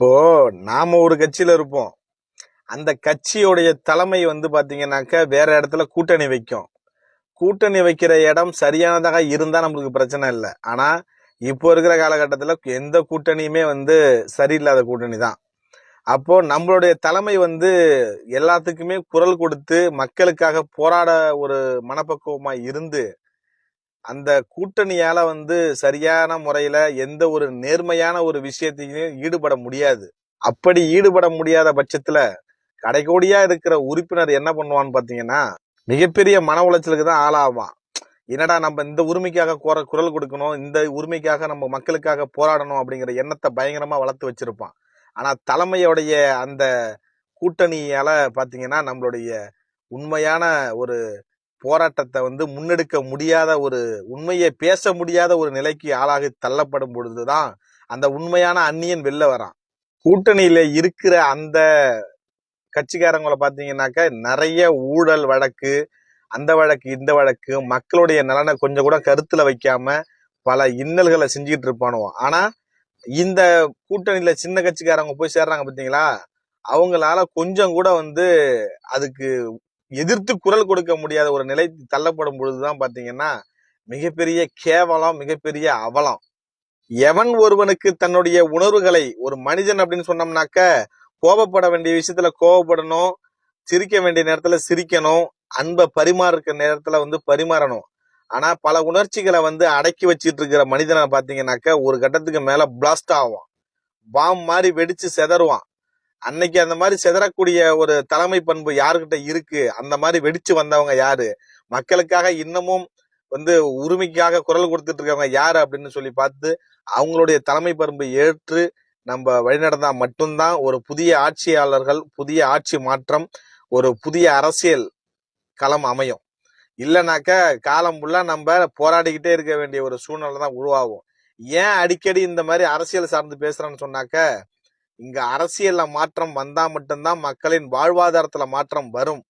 இப்போ நாம ஒரு கட்சியில இருப்போம். அந்த கட்சியுடைய தலைமை வந்து பாத்தீங்கன்னாக்க வேற இடத்துல கூட்டணி வைக்கும். கூட்டணி வைக்கிற இடம் சரியானதாக இருந்தா நம்மளுக்கு பிரச்சனை இல்லை. ஆனா இப்போ இருக்கிற காலகட்டத்தில் எந்த கூட்டணியுமே வந்து சரியில்லாத கூட்டணி தான் அப்போ நம்மளுடைய தலைமை வந்து எல்லாத்துக்குமே குரல் கொடுத்து மக்களுக்காக போராட ஒரு மனப்பக்குவமா இருந்து அந்த கூட்டணியால வந்து சரியான முறையில எந்த ஒரு நேர்மையான ஒரு விஷயத்தையும் ஈடுபட முடியாது. அப்படி ஈடுபட முடியாத பட்சத்துல கடைக்கோடியா இருக்கிற உறுப்பினர் என்ன பண்ணுவான்னு பாத்தீங்கன்னா மிகப்பெரிய மன உளைச்சலுக்கு தான் ஆளாவான். என்னடா நம்ம இந்த உரிமைக்காக குர குரல் கொடுக்கணும் இந்த உரிமைக்காக நம்ம மக்களுக்காக போராடணும் அப்படிங்கிற எண்ணத்தை பயங்கரமா வளர்த்து வச்சிருப்பான். ஆனா தலைமையுடைய அந்த கூட்டணியால பாத்தீங்கன்னா நம்மளுடைய உண்மையான ஒரு போராட்டத்தை வந்து முன்னெடுக்க முடியாத ஒரு உண்மையை பேச முடியாத ஒரு நிலைக்கு ஆளாகி தள்ளப்படும் பொழுதுதான் அந்த உண்மையான அந்நியன் வெளில வரான். கூட்டணியில இருக்கிற அந்த கட்சிக்காரங்களை பார்த்தீங்கன்னாக்க நிறைய ஊழல் வழக்கு அந்த வழக்கு இந்த வழக்கு மக்களுடைய நலனை கொஞ்சம் கூட கருத்துல வைக்காம பல இன்னல்களை செஞ்சுக்கிட்டு இருப்பானுவோம் ஆனா இந்த கூட்டணியில சின்ன கட்சிக்காரங்க போய் சேர்றாங்க பார்த்தீங்களா? அவங்களால கொஞ்சம் கூட வந்து அதுக்கு எதிர்த்து குரல் கொடுக்க முடியாத ஒரு நிலை தள்ளப்படும் பொழுதுதான் பாத்தீங்கன்னா மிகப்பெரிய கேவலம் மிகப்பெரிய அவலம். எவன் ஒருவனுக்கு தன்னுடைய உணர்வுகளை ஒரு மனிதன் அப்படின்னு சொன்னோம்னாக்க கோபப்பட வேண்டிய விஷயத்துல கோபப்படணும் சிரிக்க வேண்டிய நேரத்துல சிரிக்கணும் அன்பை பரிமாறுற நேரத்துல வந்து பரிமாறணும். ஆனா பல உணர்ச்சிகளை வந்து அடக்கி வச்சிட்டு இருக்கிற மனிதனை பாத்தீங்கன்னாக்க ஒரு கட்டத்துக்கு மேல பிளாஸ்ட் ஆகும் பாம் மாதிரி வெடிச்சு செதறுவான். அன்னைக்கு அந்த மாதிரி செதறக்கூடிய ஒரு தலைமை பண்பு யாருக்கிட்ட இருக்கு? அந்த மாதிரி வெடிச்சு வந்தவங்க யாரு? மக்களுக்காக இன்னமும் வந்து உரிமைக்காக குரல் கொடுத்துட்டு இருக்கவங்க யாரு அப்படின்னு சொல்லி பார்த்து அவங்களுடைய தலைமை பண்பு ஏற்று நம்ம வழிநடந்தா மட்டும்தான் ஒரு புதிய ஆட்சியாளர்கள் புதிய ஆட்சி மாற்றம் ஒரு புதிய அரசியல் களம் அமையும். இல்லைனாக்க காலம் ஃபுல்லா நம்ம போராடிக்கிட்டே இருக்க வேண்டிய ஒரு சூழ்நிலை தான் உருவாகும். ஏன் அடிக்கடி இந்த மாதிரி அரசியல் சார்ந்து பேசுறேன்னு சொன்னாக்க இங்க அரசியல்ல மாற்றம் வந்தா மட்டும்தான் மக்களின் வாழ்வாதாரத்துல மாற்றம் வரும்.